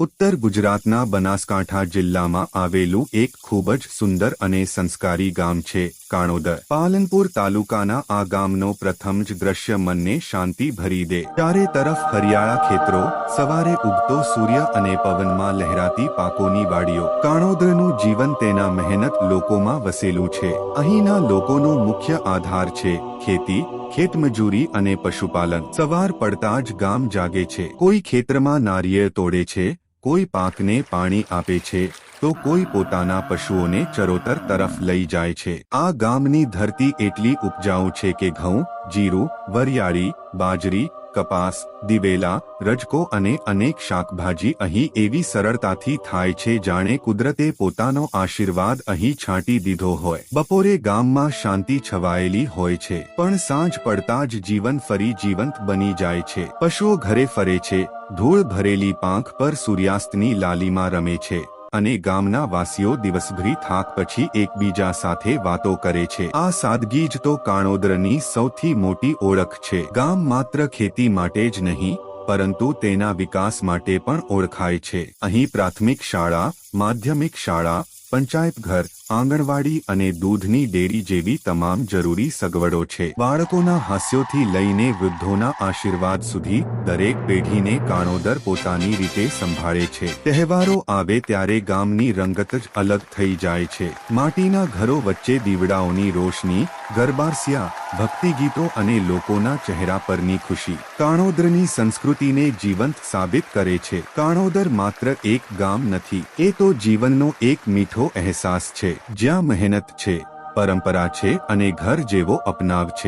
ઉત્તર ગુજરાતના બનાસકાંઠા જિલ્લામાં આવેલું એક ખૂબ જ સુંદર અને સંસ્કારી ગામ છે કાણોદર. પાલનપુર તાલુકાના આ ગામનો પ્રથમ જ દ્રશ્ય મનને શાંતિ ભરી દે. ચારે તરફ હરિયાળા ખેતરો, સવારે ઉગતો સૂર્ય અને પવનમાં લહેરાતી પાકોની વાડીઓ. કાણોદરનું જીવન તેના મહેનત લોકોમાં વસેલું છે. અહીંના લોકોનો મુખ્ય આધાર છે ખેતી, ખેતમજૂરી અને પશુપાલન. સવાર પડતા જ ગામ જાગે છે. કોઈ ખેતરમાં નારિયેળ તોડે છે કોઈ પાકને પાણી આપે છે, તો કોઈ પોતાના પશુઓને ચરોતર તરફ લઈ જાય છે. આ ગામની ધરતી એટલી ઉપજાઉ છે કે ઘઉં, જીરું, વરિયાળી, બાજરી, કપાસ, દિવેલા, રજકો અને અનેક શાકભાજી અહીં એવી સરળતાથી થાય છે જાણે કુદરતે પોતાનો આશીર્વાદ અહીં છાંટી દીધો હોય. બપોરે ગામમાં શાંતિ છવાયેલી હોય છે, પણ સાંજ પડતા જ જીવન ફરી જીવંત બની જાય છે. પશુઓ ઘરે ફરે છે ધૂળ ભરેલી પાંખ પર સૂર્યાસ્તની લાલીમાં રમે છે અને ગામના વાસીઓ દિવસભરી થાક પછી એકબીજા સાથે વાતો કરે છે. આ સાદગી જ તો કાણોદરની સૌથી મોટી ઓળખ છે. ગામ માત્ર ખેતી માટે જ નહીં, પરંતુ તેના વિકાસ માટે પણ ઓળખાય છે. અહીં પ્રાથમિક શાળા, માધ્યમિક શાળા પંચાયત ઘર આંગણવાડી અને દૂધની ડેરી જેવી તમામ જરૂરી સગવડો છે. બાળકોના હાસ્યોથી લઈને વૃદ્ધોના આશીર્વાદ સુધી દરેક પેઢીને કાણોદર પોતાની રીતે સંભાળે છે. તહેવારો આવે ત્યારે ગામની રંગત જ અલગ થઈ જાય છે. માટીના ઘરો વચ્ચે દીવડાઓની રોશની, ગરબારસિયા ભક્તિ ગીતો અને લોકોના ચહેરા પરની ખુશી કાણોદરની સંસ્કૃતિને જીવંત સાબિત કરે છે. કાણોદર માત્ર એક ગામ નથી, એ તો જીવનનો એક મીઠો અહેસાસ છે. જ્યાં મહેનત છે પરંપરા છે અને ઘર જેવો અપનાવ છે.